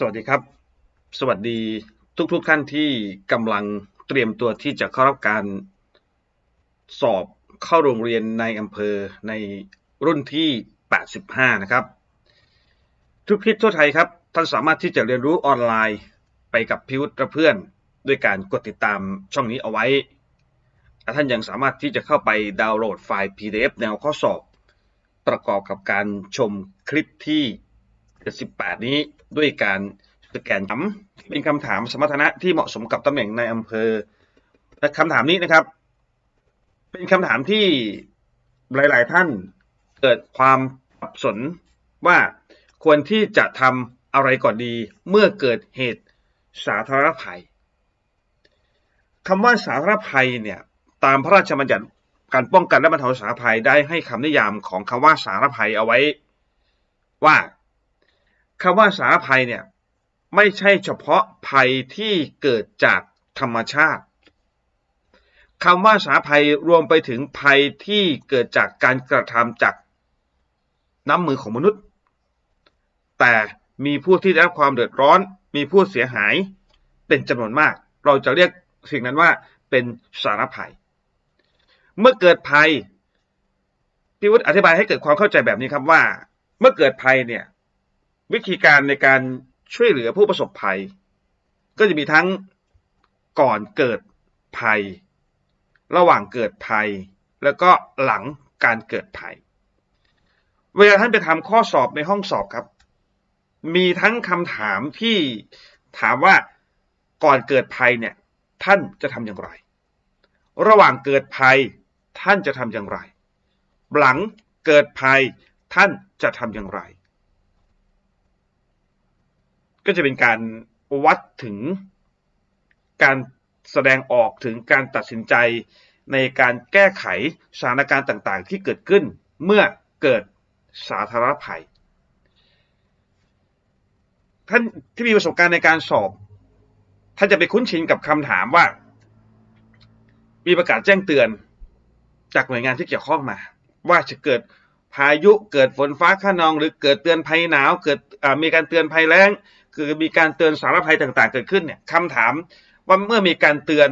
สวัสดีครับ สวัสดีทุกๆทท่านที่กำลังเตรียมตัวที่จะเข้ารับการสอบเข้าโรงเรียนในอำเภอในรุ่นที่ 85 นะครับ ทุกทิศทั่วไทยครับ ท่านสามารถที่จะเรียนรู้ออนไลน์ไปกับพิวุฒิเพื่อน ด้วยการกดติดตามช่องนี้เอาไว้และท่านยังสามารถที่จะเข้าไปดาวน์โหลดไฟล์ PDF แนวข้อสอบ ประกอบกับการชมคลิปที่ 78 นี้ด้วยการสแกนถามเป็นคำถามสมรรถนะที่เหมาะสมกับตำแหน่งในอำเภอและคำถามนี้นะครับ เป็นคำถามที่หลาย ๆ ท่านเกิดความสับสนว่าควรที่จะทำอะไรก่อนดีเมื่อเกิดเหตุสาธารณภัยคำว่าสาธารณภัยเนี่ยตามพระราชบัญญัติการป้องกันและบรรเทาสาธารณภัยได้ให้คำนิยามของคำว่าสาธารณภัยเอาไว้ว่า คำว่าสาธารณภัยเนี่ยไม่ใช่เฉพาะภัยที่เกิดจากธรรมชาติคำว่าสาธารณภัยรวมไปถึงภัยที่เกิดจากการกระทำจากน้ำมือของมนุษย์ แต่มีผู้ที่ได้รับความเดือดร้อน มีผู้เสียหายเป็นจำนวนมาก เราจะเรียกสิ่งนั้นว่าเป็นสาธารณภัย เมื่อเกิดภัยพี่วุฒิอธิบายให้เกิดความเข้าใจแบบนี้ครับว่า เมื่อเกิดภัยเนี่ย วิธีการในการช่วยเหลือผู้ประสบภัย ก็จะมีทั้งก่อนเกิดภัย ระหว่างเกิดภัย แล้วก็หลังการเกิดภัย เวลาท่านไปทำข้อสอบในห้องสอบครับ มีทั้งคำถามที่ถามว่าก่อนเกิดภัยเนี่ยท่านจะทำอย่างไร ระหว่างเกิดภัยท่านจะทำอย่างไร หลังเกิดภัยท่านจะทำอย่างไร ก็จะเป็นการวัดถึงการแสดงออกถึงการตัดสินใจในการแก้ไขสถานการณ์ต่างๆ ที่เกิดขึ้นเมื่อเกิดสาธารณภัย ท่านที่มีประสบการณ์ในการสอบ ท่านจะไปคุ้นชินกับคำถามว่า มีประกาศแจ้งเตือนจากหน่วยงานที่เกี่ยวข้องมา ว่าจะเกิด พายุเกิดฝนฟ้าขนอง หรือเกิดเตือนภัยหนาว เกิดมีการเตือนภัยแล้ง คือมีการเตือนสารภัยต่าง ๆ เกิดขึ้นเนี่ยคำถามว่าเมื่อมีการเตือน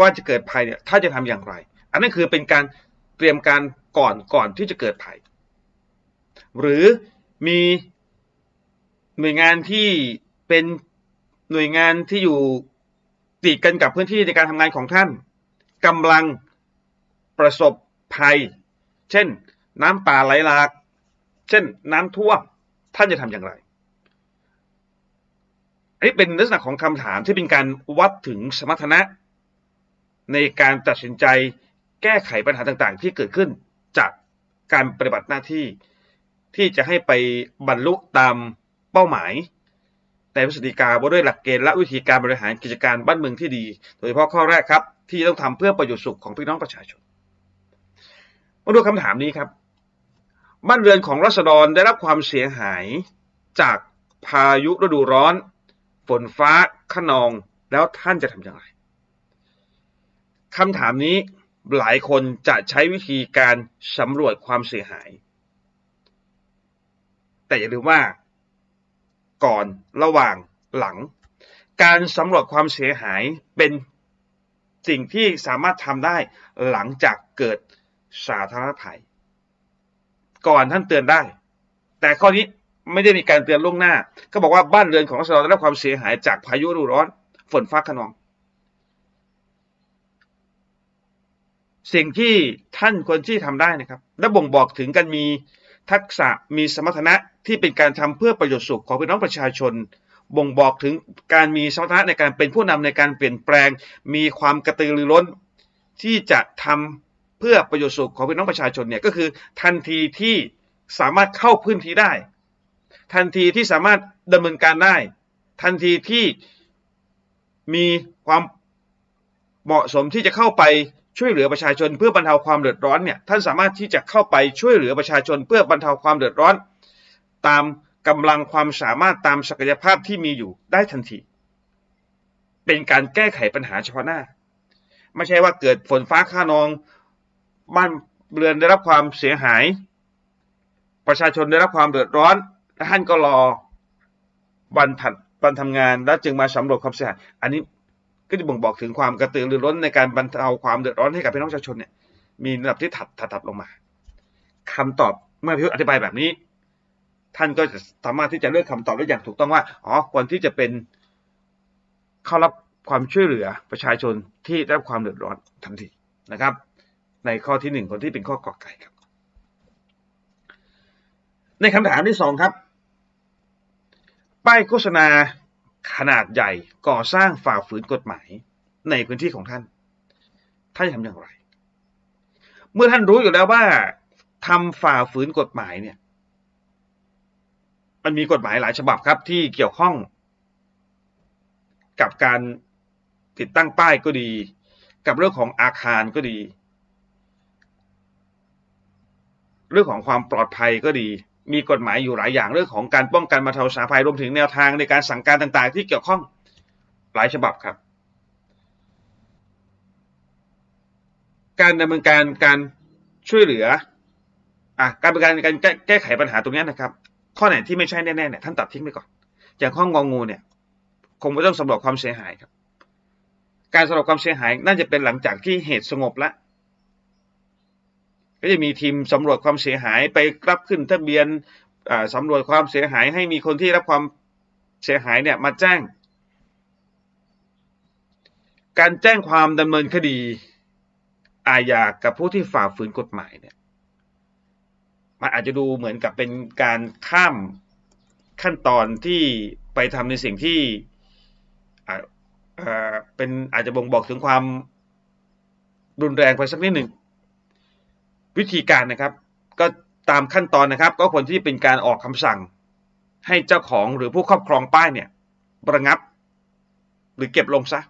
ว่าจะเกิดภัยเนี่ยถ้าจะทำอย่างไร อันนั้นคือเป็นการเตรียมการก่อนก่อนที่จะเกิดภัย หรือมีหน่วยงานที่เป็นหน่วยงานที่อยู่ติดกันกับพื้นที่ในการทำงานของท่านกำลังประสบภัย เช่น น้ำป่าไหลหลาก เช่นน้ำท่วม ท่านจะทำอย่างไร อันนี้เป็นลักษณะของคำถามที่เป็นการวัดถึงสมรรถนะ ในการตัดสินใจแก้ไขปัญหาต่างๆ ที่เกิดขึ้นจากการปฏิบัติหน้าที่ที่จะให้ไปบรรลุตามเป้าหมายในพฤษฎีกาว่าด้วยหลักเกณฑ์และวิธีการบริหารกิจการบ้านเมืองที่ดี โดยเฉพาะข้อแรกครับ ที่ต้องทำเพื่อประโยชน์สุขของพี่น้องประชาชน มาดูคำถามนี้ครับ บ้านเรือนของรัษฎรได้รับความเสียหายจากพายุฤดูร้อน ฝนฟ้าขนองแล้วท่านจะทำอย่างไรคำถามนี้หลายคนจะใช้วิธีการสำรวจความเสียหาย แต่อย่าลืมว่า ก่อนระหว่างหลัง การสำรวจความเสียหายเป็นสิ่งที่สามารถทำได้หลังจากเกิดสาธารณภัย ก่อนท่านเตือนได้ แต่ข้อนี้ไม่ได้มีการเตือนล่วงหน้า ก็บอกว่าบ้านเรือนของรัษฎรได้รับความเสียหายจากพายุฤดูร้อน ฝนฟ้าขนอง สิ่งที่ท่านควรที่ทำได้นะครับ และบ่งบอกถึงการมีทักษะมีสมรรถนะที่เป็นการทำเพื่อประโยชน์สุขของพี่น้องประชาชน บ่งบอกถึงการมีสมรรถนะในการเป็นผู้นำในการเปลี่ยนแปลง มีความกระตือรือร้น ที่จะทำ เพื่อประโยชน์สุขของพี่น้องประชาชนเนี่ยก็คือทันทีที่สามารถเข้าพื้นที่ได้ ทันทีที่สามารถดำเนินการได้ ทันทีที่มีความเหมาะสมที่จะเข้าไปช่วยเหลือประชาชน เพื่อบรรเทาความเดือดร้อนเนี่ยท่านสามารถที่จะเข้าไปช่วยเหลือประชาชน เพื่อบรรเทาความเดือดร้อน ตามกำลังความสามารถตามศักยภาพที่มีอยู่ได้ทันที เป็นการแก้ไขปัญหาเฉพาะหน้า ไม่ใช่ว่าเกิดฝนฟ้าข้านอง บ้านเรือนได้รับความเสียหาย ประชาชนได้รับความเดือดร้อนท่านก็รอวันถัดวันทำงานแล้วจึงมาสำรวจความเสียหายอันนี้ก็จะบ่งบอกถึงความกระตือรือร้นในการบรรเทาความเดือดร้อนให้กับพี่น้องประชาชนเนี่ยมีระดับที่ถัดถัดถดลงมาคำตอบเมื่อพี่อธิบายแบบนี้ ท่านก็จะสามารถที่จะเลือกคำตอบได้อย่างถูกต้องว่าอ๋อควรที่จะเป็นเข้ารับความช่วยเหลือประชาชนที่ได้รับความเดือดร้อนทันทีนะครับ ในข้อที่หนึ่งคนที่เป็นข้อกอไก่ครับ ในคำถามที่สองครับ ป้ายโฆษณาขนาดใหญ่ก่อสร้างฝ่าฝืนกฎหมายในพื้นที่ของท่าน ท่านจะทำอย่างไร เมื่อท่านรู้อยู่แล้วว่าทำฝ่าฝืนกฎหมายเนี่ย มันมีกฎหมายหลายฉบับครับ ที่เกี่ยวข้องกับการติดตั้งป้ายก็ดี กับเรื่องของอาคารก็ดี เรื่องของความปลอดภัยก็ดี มีกฎหมายอยู่หลายอย่างเรื่องของการป้องกันบรรเทาสาภัยรวมถึงแนวทางในการสั่งการต่างๆ ที่เกี่ยวข้องหลายฉบับครับ การดำเนินการการช่วยเหลืออะการเป็นการการแก้แก้ไขปัญหาตรงนี้นะครับ ข้อไหนที่ไม่ใช่แน่ๆเนี่ยท่านตัดทิ้งไปก่อน อย่างข้องงงูเนี่ย คงไม่ต้องสำรวจความเสียหายครับ การสำรวจความเสียหายน่าจะเป็นหลังจากที่เหตุสงบแล้ว ก็จะมีทีมสำรวจความเสียหายไปรับขึ้นทะเบียนสำรวจความเสียหายให้มีคนที่รับความเสียหายเนี่ยมาแจ้ง การแจ้งความดำเนินคดีอาญากับผู้ที่ฝ่าฝืนกฎหมายเนี่ยมันอาจจะดูเหมือนกับเป็นการข้ามขั้นตอนที่ไปทำในสิ่งที่เป็นอาจจะบ่งบอกถึงความรุนแรงไปสักนิดหนึ่ง วิธีการนะครับ ก็ตามขั้นตอนนะครับ ก็ควรที่เป็นการออกคำสั่ง ให้เจ้าของหรือผู้ครอบครองป้ายเนี่ยระงับ หรือเก็บลงซะ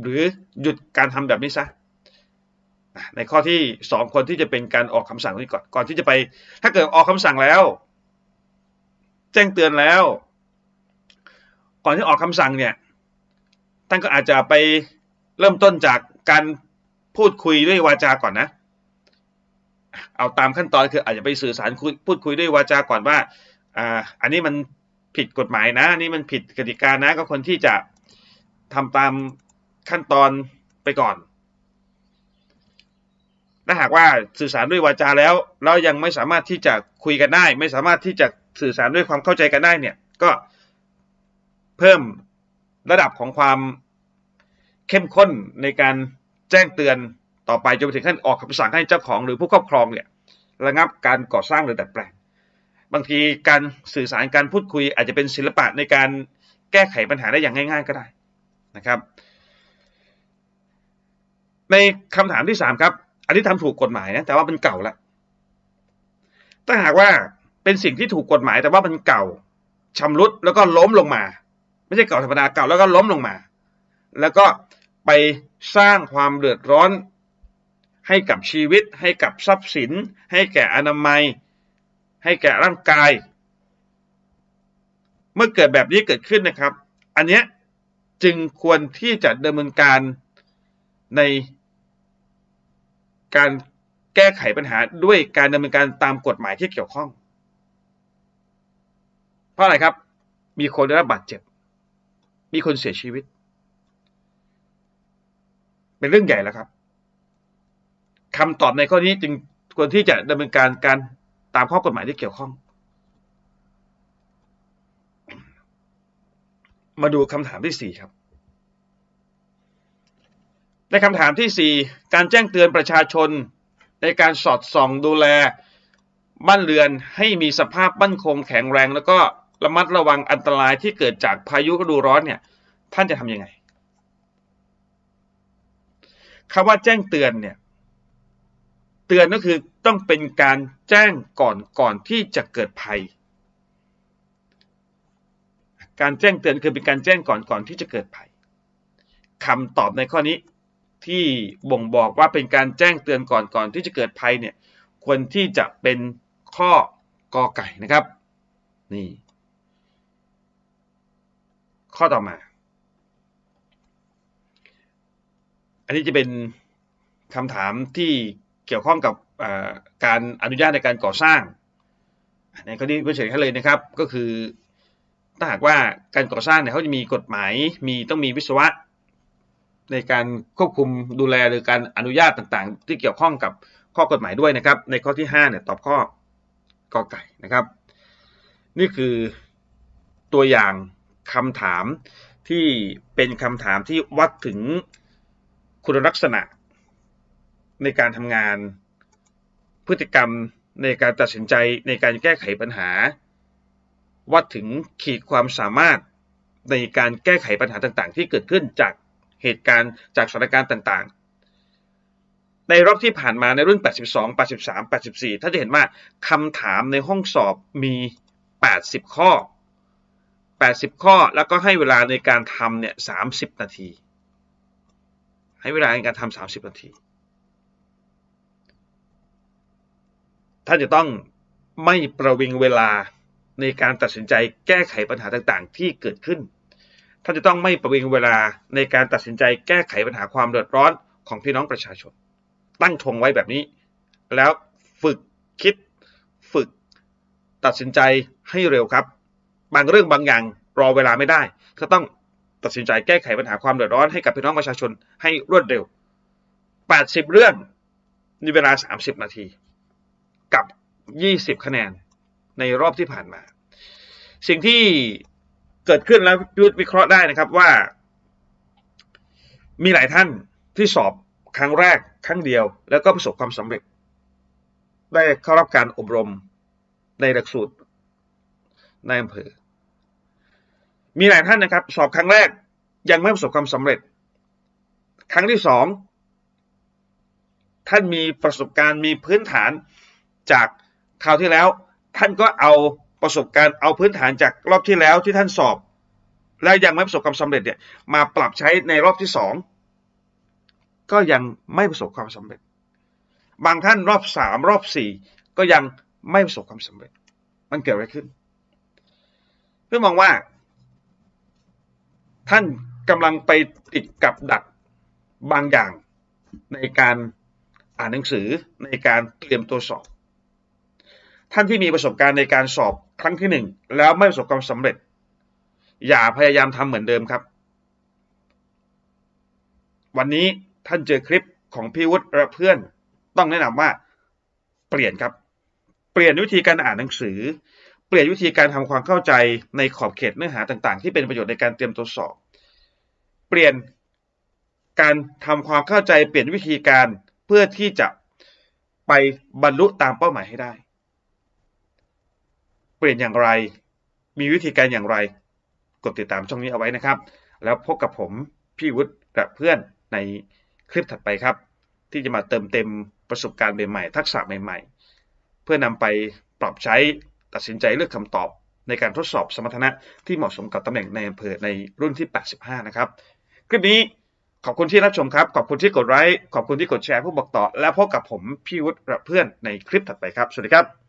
หรือหยุดการทำแบบนี้ซะในข้อที่สองคนที่จะเป็นการออกคำสั่งนี้ก่อนก่อนที่จะไป ถ้าเกิดออกคำสั่งแล้ว แจ้งเตือนแล้ว ก่อนที่ออกคำสั่งเนี่ยท่านก็อาจจะไปเริ่มต้นจากการพูดคุยด้วยวาจาก่อนนะ เอาตามขั้นตอนคืออาจจะไปสื่อสารพูดคุยด้วยวาจาก่อนว่าอ่าอันนี้มันผิดกฎหมายนะนนี้มันผิดกติกานะก็คนที่จะทำตามขั้นตอนไปก่อนถ้าหากว่าสื่อสารด้วยวาจาแล้วเรายังไม่สามารถที่จะคุยกันได้ ไม่สามารถที่จะสื่อสารด้วยความเข้าใจกันได้เนี่ยก็เพิ่มระดับของความเข้มข้นในการแจ้งเตือน ต่อไปจนไปถึงขั้นออกคำสั่งให้เจ้าของหรือผู้ครอบครองเนี่ยระงับการก่อสร้างหรือดัดแปลง บางทีการสื่อสารการพูดคุยอาจจะเป็นศิลปะในการแก้ไขปัญหาได้อย่างง่าย ๆ ก็ได้นะครับ ในคำถามที่สามครับ อันนี้ทำถูกกฎหมายนะแต่ว่ามันเก่าแล้วถ้าหากว่าเป็นสิ่งที่ถูกกฎหมายแต่ว่ามันเก่าชำรุดแล้วก็ล้มลงมา ไม่ใช่เก่าธรรมดาเก่าแล้วก็ล้มลงมา แล้วก็ไปสร้างความเดือดร้อน ให้กับชีวิต ให้กับทรัพย์สิน ให้แก่อนามัย ให้แก่ร่างกาย เมื่อเกิดแบบนี้เกิดขึ้นนะครับ อันนี้จึงควรที่จะดำเนินการในการแก้ไขปัญหาด้วยการดำเนินการตามกฎหมายที่เกี่ยวข้อง เพราะอะไรครับ มีคนได้รับบาดเจ็บ มีคนเสียชีวิต เป็นเรื่องใหญ่แล้วครับ คำตอบในข้อนี้จึงควรที่จะดำเนินการการตามข้อกฎหมายที่เกี่ยวข้อง มาดูคำถามที่สี่ครับ ในคำถามที่4การแจ้งเตือนประชาชนในการสอดส่องดูแล บ้านเรือนให้มีสภาพมั่นคงแข็งแรง แล้วก็ระมัดระวังอันตรายที่เกิดจากพายุฤดูร้อนเนี่ย ท่านจะทำยังไงคำว่าแจ้งเตือนเนี่ย เตือนก็คือต้องเป็นการแจ้งก่อนก่อนที่จะเกิดภัย การแจ้งเตือนคือเป็นการแจ้งก่อนก่อนที่จะเกิดภัยคำตอบในข้อนี้ที่บ่งบอกว่าเป็นการแจ้งเตือนก่อนก่อนที่จะเกิดภัยเนี่ยควรที่จะเป็นข้อกอไก่นะครับ นี่ ข้อต่อมา อันนี้จะเป็นคำถามที่ เกี่ยวข้องกับการอนุญาตในการก่อสร้าง ในข้อนี้ก็เฉยๆเลยนะครับ ก็คือถ้าหากว่าการก่อสร้างเนี่ยเขาจะมีกฎหมายมีต้องมีวิศวะ ในการควบคุมดูแลหรือการอนุญาตต่างๆ ที่เกี่ยวข้องกับข้อกฎหมายด้วยนะครับ ในข้อที่5เนี่ยตอบข้อกอไก่นะครับ นี่คือตัวอย่างคำถามที่เป็นคำถามที่วัดถึงคุณลักษณะ ในการทำงาน พฤติกรรมในการตัดสินใจในการแก้ไขปัญหา วัดถึงขีดความสามารถในการแก้ไขปัญหาต่างๆ ที่เกิดขึ้นจากเหตุการณ์จากสถานการณ์ต่างๆ ในรอบที่ผ่านมาในรุ่น 82 83 84 ถ้าจะเห็นว่าคำถามในห้องสอบมี 80 ข้อ 80 ข้อแล้วก็ให้เวลาในการทำเนี่ย 30 นาที ให้เวลาในการทำ30 นาที ท่านจะต้องไม่ประวิงเวลาในการตัดสินใจแก้ไขปัญหาต่างๆ ที่เกิดขึ้น ท่านจะต้องไม่ประวิงเวลาในการตัดสินใจแก้ไขปัญหาความเดือดร้อนของพี่น้องประชาชน ตั้งธงไว้แบบนี้ แล้วฝึกคิด ฝึกตัดสินใจให้เร็วครับ บางเรื่องบางอย่างรอเวลาไม่ได้ ก็ต้องตัดสินใจแก้ไขปัญหาความเดือดร้อนให้กับพี่น้องประชาชนให้รวดเร็ว 80 เรื่องในเวลา 30 นาที กับ 20 คะแนนในรอบที่ผ่านมา สิ่งที่เกิดขึ้นแล้วยุทธวิเคราะห์ได้นะครับว่า มีหลายท่านที่สอบครั้งแรกครั้งเดียว แล้วก็ประสบความสำเร็จ ได้เข้ารับการอบรมในหลักสูตรในอำเภอ มีหลายท่านนะครับ สอบครั้งแรกยังไม่ประสบความสำเร็จ ครั้งที่สองท่านมีประสบการณ์มีพื้นฐาน จากคราวที่แล้ว ท่านก็เอาประสบการณ์เอาพื้นฐานจากรอบที่แล้วที่ท่านสอบ แล้วยังไม่ประสบความสำเร็จเนี่ยมาปรับใช้ในรอบที่สองก็ยังไม่ประสบความสำเร็จ บางท่านรอบสามรอบสี่ก็ยังไม่ประสบความสำเร็จ มันเกิดอะไรขึ้นเพื่อมองว่า ท่านกำลังไปติดกับดักบางอย่างในการอ่านหนังสือในการเตรียมตัวสอบ ท่านที่มีประสบการณ์ในการสอบครั้งที่หนึ่งแล้วไม่ประสบความสำเร็จ อย่าพยายามทำเหมือนเดิมครับ วันนี้ท่านเจอคลิปของพี่วุฒิและเพื่อน ต้องแนะนำว่าเปลี่ยนครับ เปลี่ยนวิธีการอ่านหนังสือ เปลี่ยนวิธีการทำความเข้าใจในขอบเขตเนื้อหาต่างๆ ที่เป็นประโยชน์ในการเตรียมตัวสอบ เปลี่ยนการทำความเข้าใจเปลี่ยนวิธีการเพื่อที่จะไปบรรลุตามเป้าหมายให้ได้ เปลี่ยนอย่างไร มีวิธีการอย่างไร กดติดตามช่องนี้เอาไว้นะครับ แล้วพบกับผมพี่วุฒิและเพื่อนในคลิปถัดไปครับ ที่จะมาเติมเต็มประสบการณ์ใหม่ๆทักษะใหม่ ๆ เพื่อนำไปปรับใช้ตัดสินใจเลือกคำตอบในการทดสอบสมรรถนะที่เหมาะสมกับตำแหน่งในอำเภอในรุ่นที่ 85 นะครับคลิปนี้ขอบคุณที่รับชมครับ ขอบคุณที่กดไลค์ขอบคุณที่กดแชร์ผู้บอกต่อ และพบกับผมพี่วุฒิและเพื่อนในคลิปถัดไปครับ สวัสดีครับ